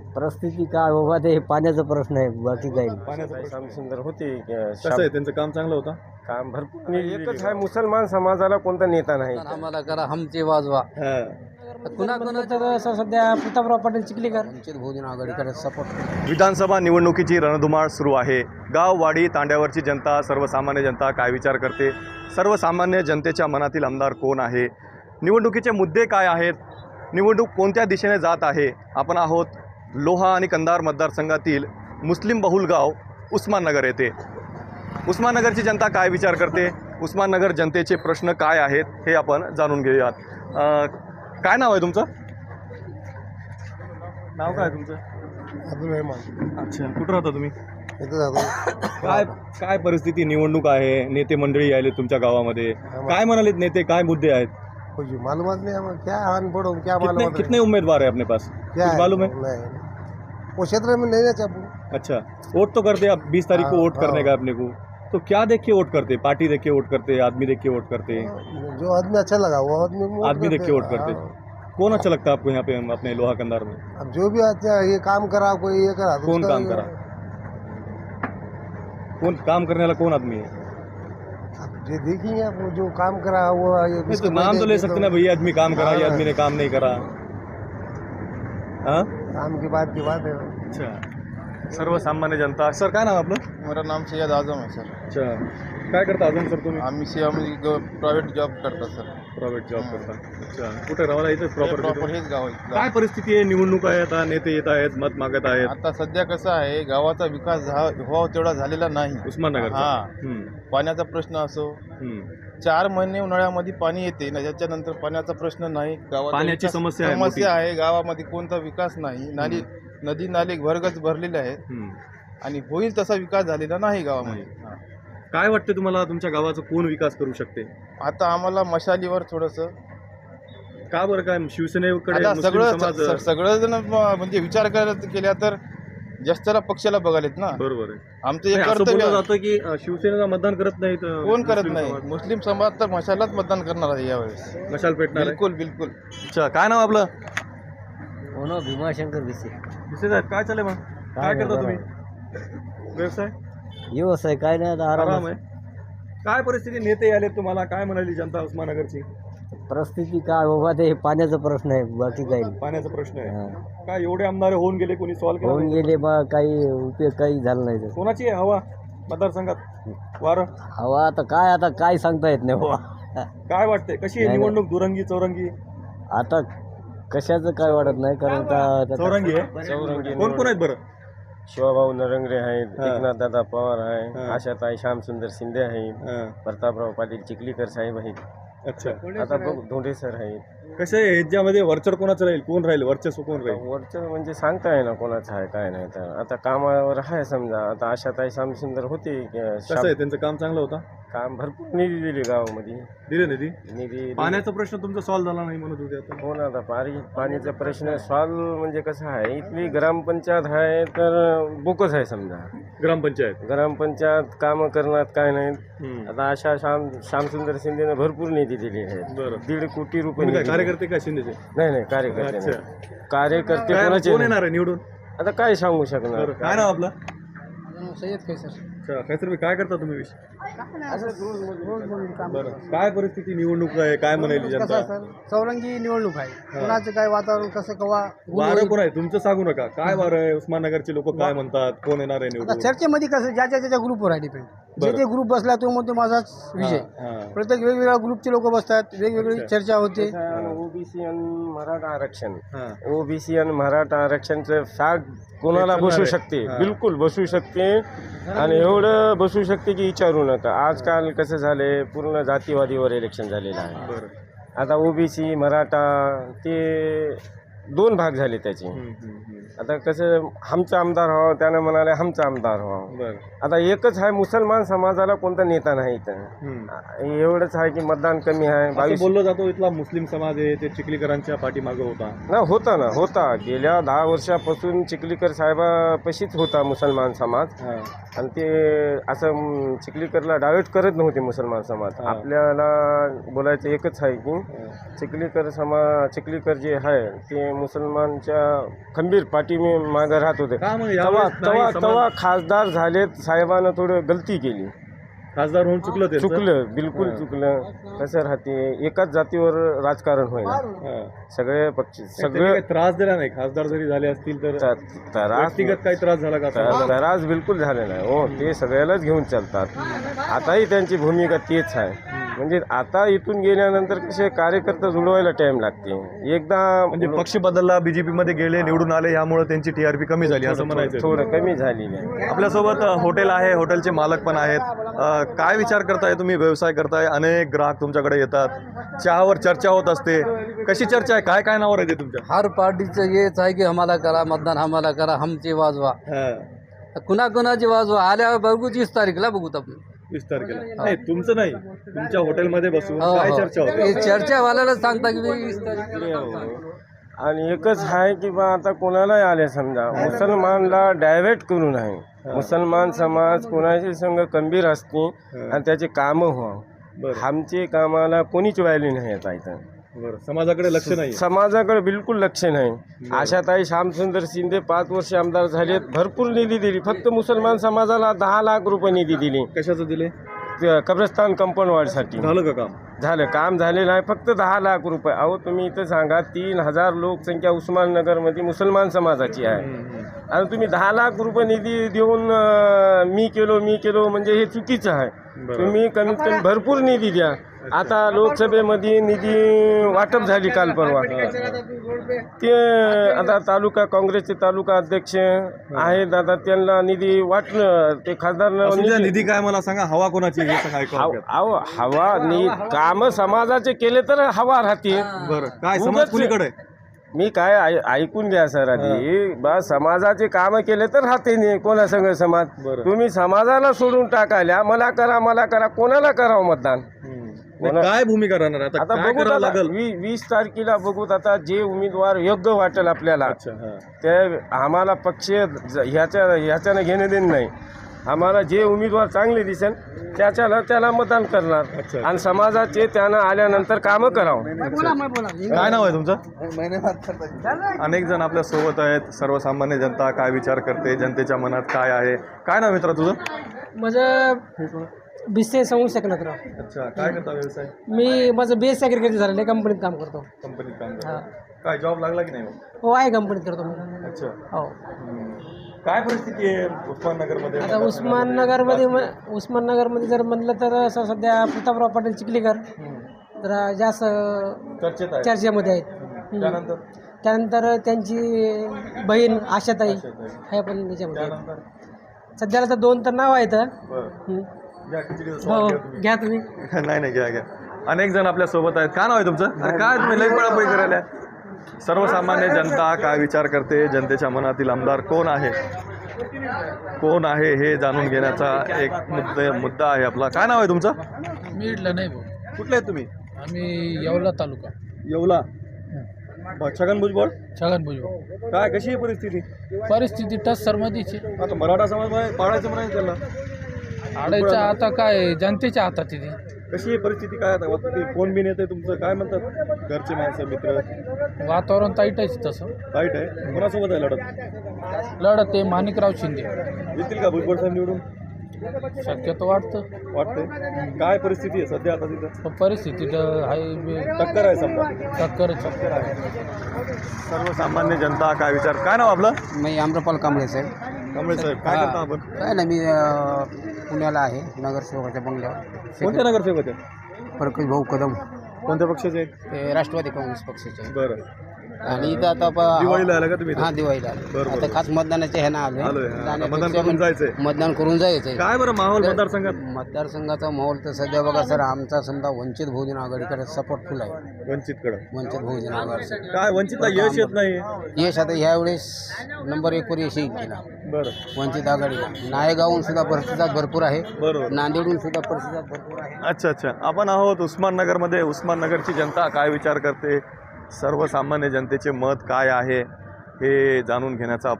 परिस्थिती काय बाबा ते पाण्याचा प्रश्न आहे बाकी काही नाही. पाण्याचं सुंदर होते. कसं आहे त्यांचं काम चांगलं होतं? काम भरपूर एकच आहे मुसलमान समाजाला कोणता नेता नाही. आम्हाला करा हमचे वाजवा. हा. कुणा कुणाचं असं सध्या प्रतापराव पाटील चिखलीकर. वंचित बहुजन आघाडीकडे सपोर्ट विधानसभा निवडणुकीची रणधुमाळ सुरू आहे. गाववाडी तांड्यावरची जनता सर्वसामान्य जनता काय विचार करते? सर्वसामान्य जनतेच्या मनातील आमदार कोण आहे? निवडणुकीचे मुद्दे काय आहेत? निवडणूक कोणत्या दिशेने जात आहे? आपण आहोत लोहा आणि कंधार मतदारसंघातील मुस्लिम बहुल गाव उस्माननगर येथे. उस्माननगरची जनता काय विचार करते? उस्माननगर जनतेचे प्रश्न काय आहेत हे आपण जाणून घेऊयात. काय नाव आहे तुमचं? नाव काय तुमचं? अब्दुल रहमान अच्छा कुठं राहता तुम्ही? काय काय परिस्थिती निवडणूक आहे नेते मंडळी आले तुमच्या गावामध्ये. काय म्हणालेत नेते? काय मुद्दे आहेत? कुछ मालूमात नहीं हमें क्या हान पड़ो क्या कितने मालूम कितने उम्मीदवार है अपने पास? क्या कुछ मालूम है? नहीं वो क्षेत्र में नहीं चाहू अच्छा वोट तो करते आप बीस तारीख को हाँ, वोट करने हाँ। का अपने को। तो क्या देख के वोट करते पार्टी देख के वोट करते आदमी देख के वोट करते हैं? जो आदमी अच्छा लगा वो आदमी आदमी देख के वोट करते हाँ। कौन अच्छा लगता है आपको यहाँ पे अपने लोहा कंधार में? अब जो भी अच्छा है, ये काम करा कोई ये करा तो कौन काम करा? कौन काम करने वाला कौन आदमी है? ये देखिए आप वो जो काम करा वो ये नहीं तो नाम तो ले सकते सकते ना भैया आदमी काम करा ये हाँ। आदमी ने काम नहीं करा। हाँ? काम की बात की बात है। अच्छा। सर्व सामान्य जनता। सर क्या नाम आप लोग मेरा नाम सैयद आज़म है सर। अच्छा। काय करता अजून सर तुम्ही? आम्ही से आम्ही प्रायव्हेट जॉब करता सर. प्रायव्हेट जॉब करता. अच्छा. कुठे? राहायला इथेच प्रॉपर प्रॉपर हेच गाव आहे. काय परिस्थिती आहे? निवडणूक आहे आता नेते येत आहेत मत मागत आहेत. आता सध्या कसं आहे गावाचा विकास झा- व्हावा तेवढा झालेला नाही. उस्माननगर हा. हम्म, पाण्याचा प्रश्न असो. हम्म. चार महिने उन्हाळ्यामध्ये पाणी येते ना त्याच्यानंतर पाण्याचा प्रश्न नाही. गावाचा पाण्याची विकास- समस्या आहे समस्या आहे. गावामध्ये कोणता विकास नाही. नाली नदी नाले भरगच भरलेले आहेत. हम्म. आणि होईल तसा विकास झालेला नाही गावामध्ये. हा. काय वाटते तुम्हाला तुमच्या गावाचा कोण विकास करू शकते? आता आम्हाला मशालीवर थोडस. का बरं काय शिवसेनेकडे आता मुस्लिम सगळं समाज सगळं जण म्हणजे विचार करत केल्या तर जास्तला पक्षाला बघालेत ना. बरोबर आहे. आमचं नाही, एक असं कर्तव्य बोललं आहे. जातं की अं, शिवसेनेला मतदान करत नाहीत अं, कोण करत मुस्लिम नाही? समाज. मुस्लिम समाज तर मशालाच मतदान करणार आहे यावेळेस. मशाल पेटणार आहे? बिलकुल बिलकुल. अच्छा काय नाव आपलं? हो ना भीमाशंकर भिसे. विशेष साहेब काय चालेल मग? काय नाही, करता तुम्ही? व्यवसाय? व्यवसाय काय नाही आता आराम आराम आहे. काय परिस्थिती? नेते आले तुम्हाला काय म्हणाली जनता उस्मानगरची? परिस्थिती काय बाबा ते पाण्याचा प्रश्न आहे बाकी काही नाही. पाण्याचा प्रश्न आहे. हा. काय एवढे आमदार होऊन गेले कोणी सॉल्व्ह केला होऊन नाही? गेले बा काही उपयोग काही झाला नाही. कोणाची आहे हवा? मतदारसंघात? वारं? हवा आता काय आता काय सांगता येत नाही बाबा काय वाटतंय? कशी आहे नाही. निवडणूक दुरंगी चौरंगी? आता कशाचं काय वाटत नाही कारण का चौरंगी आहे. चौरंगी कोण कोण आहेत बरं? शिवाभाऊ नरंगरे आहेत. एकनाथ दादा पवार आहे. आशाताई श्यामसुंदर शिंदे आहेत हां, प्रतापराव पाटील चिखलीकर साहेब आहेत. अच्छा. आता बघ धोंडे सर आहेत. कसं आहे ह्याच्यामध्ये वरचढ कोणाचं राहील? कोण राहील? वर्चस्व कोण राहील? वरचं म्हणजे सांगता येईना कोणाचं आहे काय नाही तर. आता कामावर आहे समजा. आता आशाताई श्यामसुंदर होते अं, कसं आहे? त्यांचं काम चांगलं होतं? काम भरपूर निधी दिली गावामध्ये. दिले निधी? निधी पाण्याचा प्रश्न तुमचा सॉल्व्ह झाला नाही म्हणत होते आता. हो ना आता पाणी पाणीचा प्रश्न सॉल्व म्हणजे कसं आहे इथली ग्रामपंचायत आहे तर बुकच आहे समजा. ग्रामपंचायत? ग्रामपंचायत कामं करण्यात काय नाहीत हम्म. आता अशा श्याम श्यामसुंदर शिंदेने भरपूर निधी दिलेली आहेत. बरं. दीड कोटी रुपये तुम्ही काय निधी कार्यकर्ते काय शिंदेचे? नाही नाही कार्यकर्ते अच्छा. नाही. कार्यकर्ते काय कोणाचे कोण नाही. येणार आहे निवडून? आता काय सांगू शकणार? बरं. काय नाव आपलं? सय्यद कैसर. अच्छा काय सर काय करता तुम्ही? बरं. काय परिस्थिती निवडणूक आहे? काय म्हणाली जनता? चौरंगी निवडणूक आहे. कोणाचं काय वातावरण कसं कवा? वारं कोण आहे? तुमचं सांगू नका. काय वारं आहे? उस्माननगरचे लोक काय म्हणतात? कोण येणार आहे निवडून? चर्चेमध्ये कसं ज्याच्या त्याच्या ग्रुपवर आहे डिपेंड जे बरं. ते ग्रुप बसला तो म्हणतो माझाच विजय. हां. प्रत्येक वेगवेगळ्या ग्रुपचे लोक बसतात वेगवेगळी. चर्चा होते. ओबीसी आणि मराठा आरक्षण. हां. ओबीसी आणि मराठा आरक्षणचं फॅक्ट कोणाला बसू. शकते. बिलकुल बसू शकते. आणि एवढं बसू शकते की विचारू नका. आजकाल कसं झालंय पूर्ण जातीवादीवर इलेक्शन झालेलं आहे. आता ओबीसी मराठा ते दोन भाग झाले त्याचे. आता कसं आमचा आमदार व्हावं त्यानं म्हणाले आमचा आमदार व्हावं बरं आता एकच आहे मुसलमान समाजाला कोणता नेता नाही इथं. एवढंच आहे की मतदान कमी आहे असं बावीस बोललं जातो इथला मुस्लिम समाज आहे ते चिखलीकरांच्या पाठीमागं होता ना होता ना होता गेल्या दहा वर्षापासून चिखलीकर साहेबापाशीच होता मुसलमान समाज हां. आणि ते असं म, चिखलीकरला डायव्हर्ट करत नव्हते मुसलमान समाज हा. आपल्याला बोलायचं एकच आहे की हां. चिखलीकर समाज चिखलीकर जे आहे ते मुसलमानच्या खंबीर पाठी पाठीमी मागं राहत होते. का मग तेव्हा यावेळेस नाही तेव्हा समाज- तेव्हा खासदार झालेत साहेबानं थोडं गलती केली. खासदार होऊन चुकलं त्यांचं? चुकलं बिलकुल. चुकलं. कसं राहते? एकाच जातीवर राजकारण होईना हां. सगळे पक्ष सगळे काही त्रास दिला नाही. खासदार जरी झाले असतील तर त- त्रास व्यक्तिगत काही त्रास झाला का त-? त्रास बिलकुल झाले नाही. हो ते सगळ्यालाच घेऊन चालतात. आताही त्यांची भूमिका तेच आहे. म्हणजे आता इथून गेल्यानंतर कसे कार्यकर्ते जुळवायला टाइम लागते. एकदा म्हणजे पक्ष बदलला बीजेपी मध्ये गेले निवडून आले यामुळे त्यांची टीआरपी कमी झाली असं म्हणायचं थोडं कमी झालेली आहे आपल्यासोबत हॉटेल आहे हॉटेलचे मालक पण आहेत. काय विचार करताय तुम्ही? व्यवसाय करताय अनेक ग्राहक तुमच्याकडे येतात. चहावर चर्चा होत असते. कशी चर्चा आहे? काय काय नावर आहे ते तुमच्या? हर पार्टीचं हेच आहे की आम्हाला करा मतदान आम्हाला करा हमची वाजवा. कुणा कुणाची वाजवा? आल्यावर बघू तीस तारीखला बघूत आपण. वीस तारखेला नाही तुमचं नाही. तुमच्या हॉटेलमध्ये बसून हो, काय हो. चर्चा हे होते चर्चा वाल्यालाच सांगता की वीस तारीख आणि एकच आहे की बा आता कोणालाही आले समजा. मुसलमानला डायव्हर्ट करू नये. मुसलमान समाज कोणाची संघ गंभीर असते आणि त्याचे कामं व्हावं. बरं. आमचे कामाला कोणीच व्हायली नाही आता इथं. बरं समाजाकडे लक्ष नाही समाजाकडे बिलकुल लक्ष नाही. आशाताई श्यामसुंदर शिंदे पाच वर्ष आमदार झालेत. भरपूर निधी दिली. फक्त मुसलमान समाजाला दहा लाख रुपये निधी दिली. कशाचं दिले? ते कब्रस्तान कंपाऊंड वाढसाठी झालं का काम? झालं. काम झालेलं आहे. फक्त दहा लाख रुपये. अहो तुम्ही इथं सांगा तीन हजार लोकसंख्या उस्माननगरमध्ये मुसलमान समाजाची आहे. आणि तुम्ही दहा लाख रुपये निधी देऊन अं, मी केलो मी केलो म्हणजे हे चुकीचं आहे. बरं. तुम्ही कमीत कमी भरपूर निधी द्या. आता लोकसभेमध्ये निधी वाटप झाली काल परवा. ते आता तालुका काँग्रेसचे तालुका अध्यक्ष आहेत आता त्यांना निधी वाटलं ते खासदार निधी काय मला सांगा हवा कोणाची हाव-. हाव- नि काम समाजाचे केले तर हवा राहते. बरं काय समाज कुणीकडे? आहे? मी काय ऐकून घ्या सर आधी. बा समाजाचे काम केले तर राहते नाही कोणा संग समाज. बरं. तुम्ही समाजाला सोडून टाकायला मला करा मला करा कोणाला करावं मतदान? नाही, काय भूमिका राहणार? आता आता काय बघू करावं लागेल? वी- वीस तारखेला बघूत आता जे उमेदवार योग्य वाटेल आपल्याला अच्छा हा. ते आम्हाला पक्ष ज- ह्याच्या ह्याच्यानं घेणं देणं नाही. आम्हाला जे उमेदवार चांगले दिसेल त्याच्याला त्याला मतदान करणार. अच्छा. आणि समाजाचे त्यानं आल्यानंतर कामं करावं. काय नाव आहे तुमचं? अनेक जण आपल्यासोबत आहेत. सर्वसामान्य जनता काय विचार करते? जनतेच्या मनात काय आहे? काय नाव मित्रा तुझं? माझं बिझनेस सांगू शकणार राव अच्छा काय करता व्यवसाय? मी माझं बेस ॲग्रिकल्चर झालेलं आहे कंपनीत काम करतो. कंपनीत काम हा. करता काय जॉब लागला की नाही मग? हो आहे कंपनीत करतो मी. अच्छा. हो. हम्म. काय परिस्थिती आहे उस्माननगरमध्ये आता उस्माननगरमध्ये म- उस्माननगरमध्ये जर म्हणलं तर असं सध्या प्रतापराव पाटील चिखलीकर जरा जास्त चर्चेत आहे चर्चेमध्ये आहेत. त्यानंतर? त्यानंतर त्यांची बहीण आशाताई हे पण त्याच्यामध्ये. त्यानंतर? सध्याला तर दोन तर नाव आहेत. बरं. घ्या हो स्वाद घ्या तुम्ही. घ्या तुम्ही. नाही नाही घ्या घ्या. अनेक जण आपल्यासोबत आहेत. काय नाव आहे तुमचं? अरे काय तुम्ही लई पळापळी करायला? सर्वसामान्य जनता काय विचार करते? जनतेच्या मनातील आमदार कोण आहे? कोण आहे हे जाणून घेण्याचा एक मुद्दा मुद्दा आहे आपला. काय नाव आहे तुमचं? मी इडला नाही भाऊ. कुठले आहेत तुम्ही? आम्ही येवला तालुका. येवला? ब- छगन भुजबळ छगन भुजबळ काय कशी आहे परिस्थिती? परिस्थिती टच सरमधीची आता मराठा समाज पाडायचं म्हणायचं त्याला. आडायच्या आता काय जनतेच्या हातात आहे ती. कशी आहे परिस्थिती? काय आता? वाटतं ते कोण बिन येते तुमचं? काय म्हणतात? घरचे माणसं मित्र? वातावरण ताईटच तसं. वाईट आहे? कोणासोबत आहे लढत? लढत आहे माणिकराव शिंदे. येतील का भुजबळ साहेब निवडून? शक्यतो वाटतं. वाटतंय. काय परिस्थिती आहे सध्या आता तिथं? पण परिस्थिती तर आहे. बे- टक्कर आहे समजा. टक्कर सर्वसामान्य जनता काय विचार? काय नाव आपलं? मी आम्रपाल कांबळे साहेब. कांबळे साहेब काय हा. करता आपण? काय नाही मी पुण्याला आहे नगरसेवकाच्या बंगल्यावर. कोणत्या नगरसेवक आहेत प्रकाश भाऊ कदम. कोणत्या पक्षाचे? आहेत ते राष्ट्रवादी काँग्रेस पक्षाचे. बरं. आणि इथं आता प- दिवाळीला आला का तुम्ही इथं? हा दिवाळीला आलो. आता. खास मतदानाच्या ह्यानं आलोय. आलोय, हा. आता जाण्यापेक्षा मतदान करून म्हणजे जायचंय. मतदान करून जायचंय. काय बरं माहोल मतदारसंघात? मतदारसंघाचा माहोल तर सध्या बघा सर आमचा समजा वंचित बहुजन आघाडीकडे सपोर्ट फुल आहे. वंचितकडं. वंचित बहुजन आघाडी. काय वंचितला यश येत नाही? यश आता ह्यावेळेस नंबर एक वर यश येईल तिला. बरं. वंचित आघाडीला. नायगावहून सुद्धा प्रतिसाद भरपूर आहे. बरोबर. नांदेडहून सुद्धा प्रतिसाद भरपूर आहे. अच्छा अच्छा. आपण आहोत उस्माननगरमध्ये. उस्माननगरची जनता काय विचार करते? सर्वसामान्य जनतेचे मत काय आहे हे जाणून घेण्याचा आपला